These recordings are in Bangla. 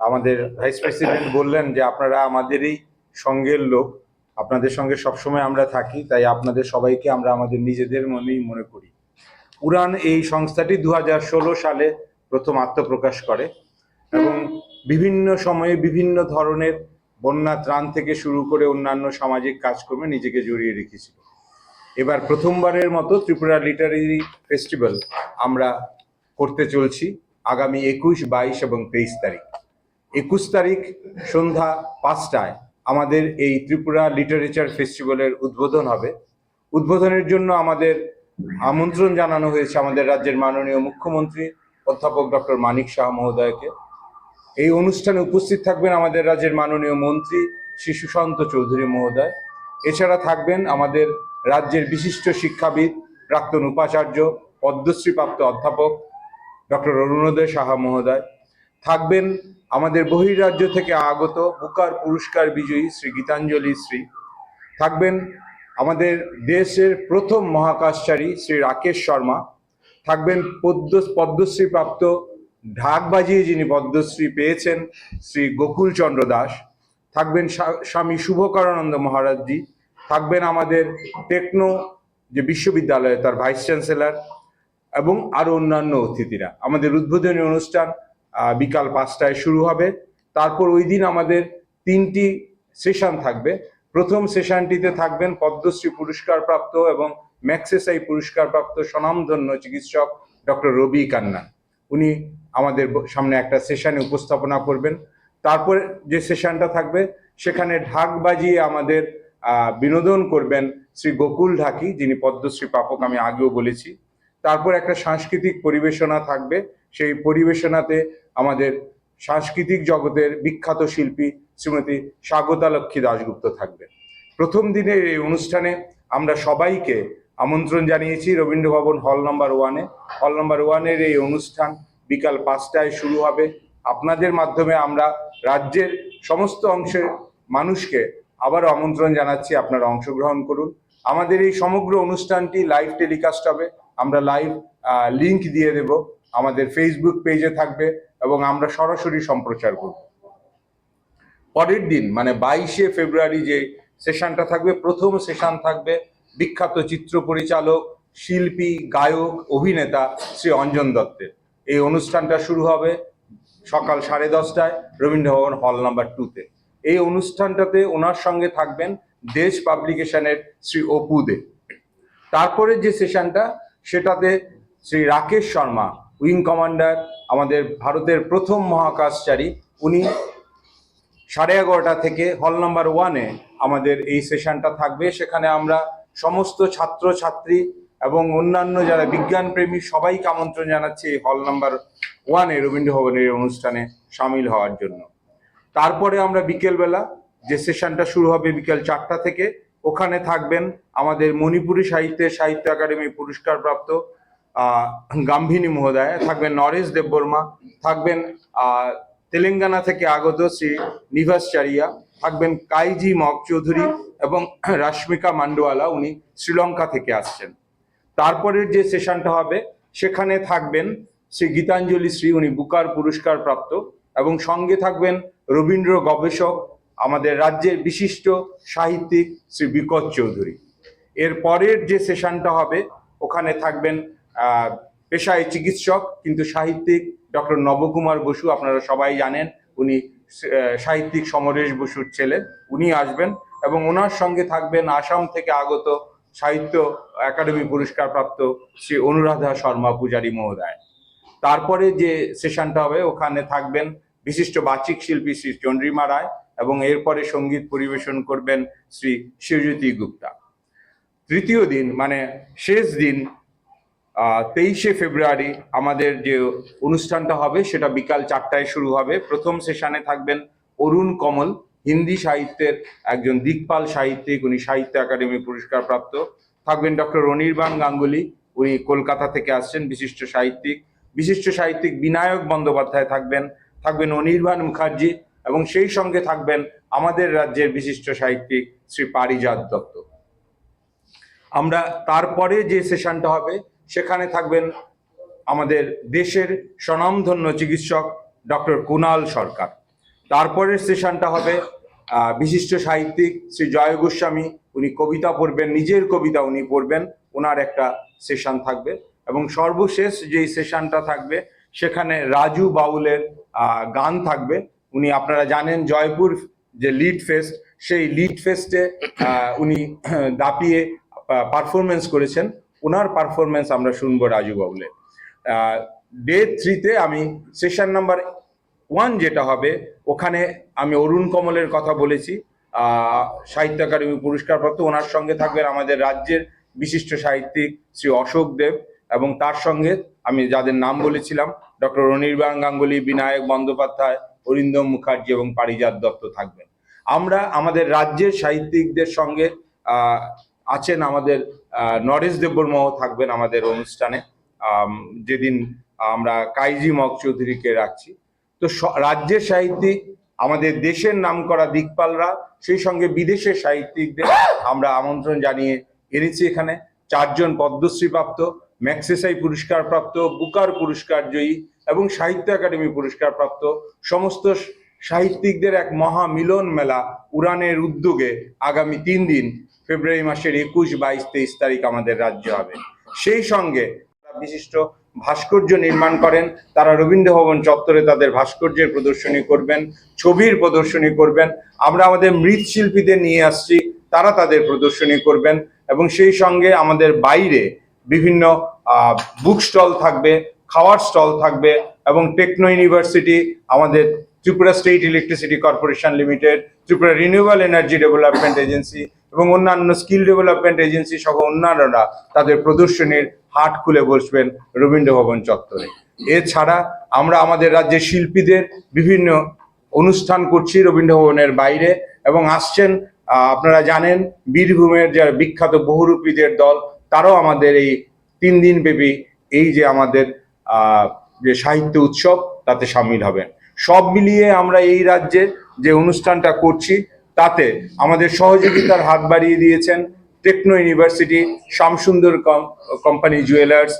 আমাদের ভাইস প্রেসিডেন্ট বললেন যে, আপনারা আমাদেরই সঙ্গের লোক। আপনাদের সঙ্গে সবসময় আমরা থাকি, তাই আপনাদের সবাইকে আমরা আমাদের নিজেদের মনেই মনে করি। উড়ান এই সংস্থাটি দু হাজার ষোলো সালে প্রথম আত্মপ্রকাশ করে এবং বিভিন্ন সময়ে বিভিন্ন ধরনের বন্যা ত্রাণ থেকে শুরু করে অন্যান্য সামাজিক কাজকর্মে নিজেকে জড়িয়ে রেখেছিল। এবার প্রথমবারের মতো ত্রিপুরা লিটারেরি ফেস্টিভ্যাল আমরা করতে চলছি আগামী একুশ, বাইশ এবং তেইশ তারিখ। একুশ তারিখ সন্ধ্যা পাঁচটায় আমাদের এই ত্রিপুরা লিটারেচার ফেস্টিভ্যালের উদ্বোধন হবে। উদ্বোধনের জন্য আমাদের আমন্ত্রণ জানানো হয়েছে আমাদের রাজ্যের মাননীয় মুখ্যমন্ত্রী অধ্যাপক ডক্টর মানিক শাহ মহোদয়কে। এই অনুষ্ঠানে উপস্থিত থাকবেন আমাদের রাজ্যের মাননীয় মন্ত্রী শ্রী সুশান্ত চৌধুরী মহোদয়। এছাড়া থাকবেন আমাদের রাজ্যের বিশিষ্ট শিক্ষাবিদ, প্রাক্তন উপাচার্য, পদ্মশ্রীপ্রাপ্ত অধ্যাপক ডক্টর অরুণোদয় সাহা মহোদয়। থাকবেন আমাদের বহির্রাজ্য থেকে আগত বুকার পুরস্কার বিজয়ী শ্রী গীতাঞ্জলি শ্রী। থাকবেন আমাদের দেশের প্রথম মহাকাশচারী শ্রী রাকেশ শর্মা। থাকবেন পদ্ম পদ্মশ্রী প্রাপ্ত ঢাক বাজিয়ে যিনি পদ্মশ্রী পেয়েছেন শ্রী গোকুল চন্দ্র দাস। থাকবেন স্বামী শুভকরানন্দ মহারাজজি। থাকবেন আমাদের টেকনো, যে বিশ্ববিদ্যালয় তার ভাইস চ্যান্সেলর এবং আরও অন্যান্য অতিথিরা। আমাদের উদ্বোধনী অনুষ্ঠান বিকাল পাঁচটায় শুরু হবে। তারপর ওই দিন আমাদের তিনটি সেশন থাকবে। প্রথম সেশনটিতে থাকবেন পদ্মশ্রী পুরস্কার প্রাপ্ত এবং ম্যাক্সেসাই পুরস্কার প্রাপ্ত স্বনামধন্য চিকিৎসক ডক্টর রবি কান্না। উনি আমাদের সামনে একটা সেশনে উপস্থাপনা করবেন। তারপরে যে সেশনটা থাকবে, সেখানে ঢাক বাজিয়ে আমাদের বিনোদন করবেন শ্রী গোকুল ঢাকি, যিনি পদ্মশ্রী প্রাপক আমি আগেও বলেছি। তারপর একটা সাংস্কৃতিক পরিবেশনা থাকবে। সেই পরিবেশনাতে আমাদের সাংস্কৃতিক জগতের বিখ্যাত শিল্পী শ্রীমতী স্বাগতা লক্ষ্মী দাশগুপ্ত থাকবে প্রথম দিনের এই অনুষ্ঠানে আমরা সবাইকে আমন্ত্রণ জানিয়েছি রবীন্দ্র ভবন হল নাম্বার ওয়ানে। হল নাম্বার ওয়ানের এই অনুষ্ঠান বিকাল পাঁচটায় শুরু হবে। আপনাদের মাধ্যমে আমরা রাজ্যের সমস্ত অংশের মানুষকে আবারও আমন্ত্রণ জানাচ্ছি, আপনারা অংশগ্রহণ করুন। আমাদের এই সমগ্র অনুষ্ঠানটি লাইভ টেলিকাস্ট হবে। আমরা লাইভ লিংক দিয়ে দেব। আমাদের ফেসবুক পেজে থাকবে। এবং আমরা সরাসরি সম্প্রচার করব। পরের দিন মানে বাইশে ফেব্রুয়ারি যে সেশনটা থাকবে, প্রথম সেশন থাকবে বিখ্যাত চিত্র পরিচালক, শিল্পী, গায়ক, অভিনেতা শ্রী অঞ্জন দত্তের। এই অনুষ্ঠানটা শুরু হবে সকাল সাড়ে দশটায় রবীন্দ্রভবন হল নাম্বার টুতে এই অনুষ্ঠানটাতে ওনার সঙ্গে থাকবেন দেশ পাবলিকেশনের শ্রী অপু দে। তারপরে যে সেশনটা, সেটাতে শ্রী রাকেশ শর্মা উইং কমান্ডার আমাদের ভারতের প্রথম মহাকাশচারী উনি সাড়ে এগারোটা থেকে হল নাম্বার ওয়ানে আমাদের এই সেশনটা থাকবে। সেখানে আমরা সমস্ত ছাত্র ছাত্রী এবং অন্যান্য যারা বিজ্ঞান প্রেমী সবাইকে আমন্ত্রণ জানাচ্ছি এই হল নাম্বার ওয়ানে রবীন্দ্র ভবনের অনুষ্ঠানে সামিল হওয়ার জন্য। তারপরে আমরা বিকেলবেলা যে সেশনটা শুরু হবে বিকেল চারটা থেকে ওখানে থাকবেন আমাদের মণিপুরী সাহিত্যের সাহিত্য একাডেমি পুরস্কার প্রাপ্ত আহ, গাম্ভিনী মহোদয়, থাকবেন নরেশ দেববর্মা, থাকবেন তেলেঙ্গানা থেকে আগত শ্রী নিভাস চারিয়া থাকবেন কাইজি মক চৌধুরী এবং রাশ্মিকা মান্ডোয়ালা, উনি শ্রীলঙ্কা থেকে আসছেন। তারপরের যে সেশনটা হবে, সেখানে থাকবেন শ্রী গীতাঞ্জলি শ্রী, উনি বুকার পুরস্কার প্রাপ্ত এবং সঙ্গে থাকবেন রবীন্দ্র গবেষক, আমাদের রাজ্যের বিশিষ্ট সাহিত্যিক শ্রী বিকট চৌধুরী। এর পরের যে সেশনটা হবে, ওখানে থাকবেন পেশায় চিকিৎসক, কিন্তু সাহিত্যিক ডক্টর নবকুমার বসু, আপনারা সবাই জানেন, উনি সাহিত্যিক সমরেশ বসুর ছেলে। উনি আসবেন এবং ওনার সঙ্গে থাকবেন আসাম থেকে আগত সাহিত্য একাডেমি পুরস্কার প্রাপ্ত শ্রী অনুরাধা শর্মা পূজারী মহোদয়। তারপরে যে সেশনটা হবে, ওখানে থাকবেন বিশিষ্ট বাচিক শিল্পী শ্রী চন্দ্রিমা রায় এবং এরপরে সংগীত পরিবেশন করবেন শ্রী শিবজ্যোতি গুপ্তা। তৃতীয় দিন মানে শেষ দিন তেইশে ফেব্রুয়ারি আমাদের যে অনুষ্ঠানটা হবে, সেটা বিকাল চারটায় শুরু হবে। প্রথম সেশনে থাকবেন অরুণ কমল, হিন্দি সাহিত্যের একজন দিকপাল সাহিত্যিক, উনি সাহিত্য একাডেমি পুরস্কার প্রাপ্ত থাকবেন ডক্টর অনির্বাণ গাঙ্গুলি, উনি কলকাতা থেকে আসছেন, বিশিষ্ট সাহিত্যিক। বিশিষ্ট সাহিত্যিক বিনায়ক বন্দ্যোপাধ্যায় থাকবেন থাকবেন অনির্বাণ মুখার্জি এবং সেই সঙ্গে থাকবেন আমাদের রাজ্যের বিশিষ্ট সাহিত্যিক শ্রী পারিজাত দত্ত। আমরা তারপরে যে সেশনটা হবে সেখানে থাকবেন আমাদের দেশের স্বনামধন্য চিকিৎসক ডক্টর কুনাল সরকার। তারপরের সেশনটা হবে বিশিষ্ট সাহিত্যিক শ্রী জয় গোস্বামী, উনি কবিতা পড়বেন, নিজের কবিতা উনি পড়বেন, ওনার একটা সেশন থাকবে এবং সর্বশেষ যেই সেশনটা থাকবে, সেখানে রাজু বাউলের গান থাকবে। উনি আপনারা জানেন জয়পুর যে লিড ফেস্ট, সেই লিড ফেস্টে উনি দাপিয়ে পারফরমেন্স করেছেন। ওনার পারফরমেন্স আমরা শুনব রাজু বাউলের ডে থ্রিতে আমি সেশন নাম্বার ওয়ান যেটা হবে, ওখানে আমি অরুণ কমলের কথা বলেছি। সাহিত্য একাডেমি পুরস্কারপ্রাপ্ত, ওনার সঙ্গে থাকবেন আমাদের রাজ্যের বিশিষ্ট সাহিত্যিক শ্রী অশোক দেব এবং তার সঙ্গে আমি যাদের নাম বলেছিলাম, ডক্টর অনির্বাণ গাঙ্গুলি, বিনায়ক বন্দ্যোপাধ্যায়, অরিন্দম মুখার্জি এবং পারিজাত দত্ত থাকবেন। আমরা আমাদের রাজ্যের সাহিত্যিকদের সঙ্গে আছেন আমাদের নরেশ দেববর্মাও থাকবেন আমাদের অনুষ্ঠানে। যেদিন আমরা কাইজি মক চৌধুরীকে রাখছি। তো রাজ্যের সাহিত্যিক, আমাদের দেশের নামকরা দিকপালরা, সেই সঙ্গে বিদেশের সাহিত্যিকদের আমরা আমন্ত্রণ জানিয়ে এনেছি এখানে। চারজন পদ্মশ্রী প্রাপ্ত ম্যাক্সেসাই পুরস্কার প্রাপ্ত বুকার পুরস্কার জয়ী এবং সাহিত্য একাডেমি পুরস্কার প্রাপ্ত সমস্ত সাহিত্যিকদের এক মহা মিলন মেলা উড়ানের উদ্যোগে আগামী তিন দিন, ফেব্রুয়ারি মাসের একুশ বাইশ তেইশ তারিখ আমাদের রাজ্যে হবে। সেই সঙ্গে বিশিষ্ট ভাস্কর্য নির্মাণ করেন, তারা রবীন্দ্র ভবন চত্বরে তাদের ভাস্কর্যের প্রদর্শনী করবেন, ছবির প্রদর্শনী করবেন, আমরা আমাদের মৃৎশিল্পীদের নিয়ে আসছি, তারা তাদের প্রদর্শনী করবেন এবং সেই সঙ্গে আমাদের বাইরে বিভিন্ন বুক স্টল থাকবে, খাওয়ার স্টল থাকবে এবং টেকনো ইউনিভার্সিটি আমাদের Tripura state electricity corporation limited Tripura renewable energy development agency এবং অন্যান্য স্কিল ডেভেলপমেন্ট এজেন্সি সহ অন্যান্যরা তাদের প্রদর্শনীর হাট খুলে বসবেন রবীন্দ্র ভবন চত্বরে। এছাড়া আমরা আমাদের রাজ্যের শিল্পীদের বিভিন্ন অনুষ্ঠান করছি রবীন্দ্র ভবনের বাইরে এবং আসছেন আপনারা জানেন বীরভূমের যারা বিখ্যাত বহুরূপীদের দল, তারাও আমাদের এই তিন দিন ব্যাপী এই যে আমাদের যে সাহিত্য উৎসব, তাতে সামিল হবেন। সব মিলিয়ে আমরা এই রাজ্যে যে অনুষ্ঠানটা করছি, তাতে আমাদের সহযোগিতার হাত বাড়িয়ে দিয়েছেন techno university, Shyamsundar company jewellers,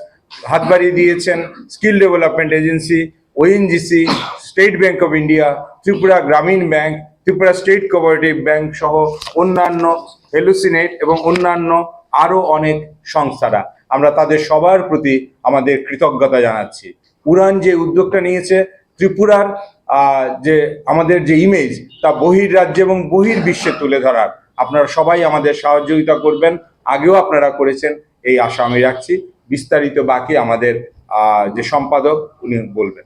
হাত বাড়িয়ে দিয়েছেন skill development agency ONGC state bank of India, Tripura Gramin bank Tripura state cooperative bank সহ অন্যান্য হেলুসিনেট এবং অন্যান্য আরও অনেক সংস্থারা। আমরা তাদের সবার প্রতি আমাদের কৃতজ্ঞতা জানাচ্ছি। উড়ান যে উদ্যোগটা নিয়েছে ত্রিপুরার যে আমাদের যে ইমেজ তা বহির রাজ্যে এবং বহির বিশ্বে তুলে ধরার। আপনারা সবাই আমাদের সহযোগিতা করবেন, আগেও আপনারা করেছেন, এই আশা আমি রাখছি। বিস্তারিত বাকি আমাদের যে সম্পাদক, উনি বলবেন।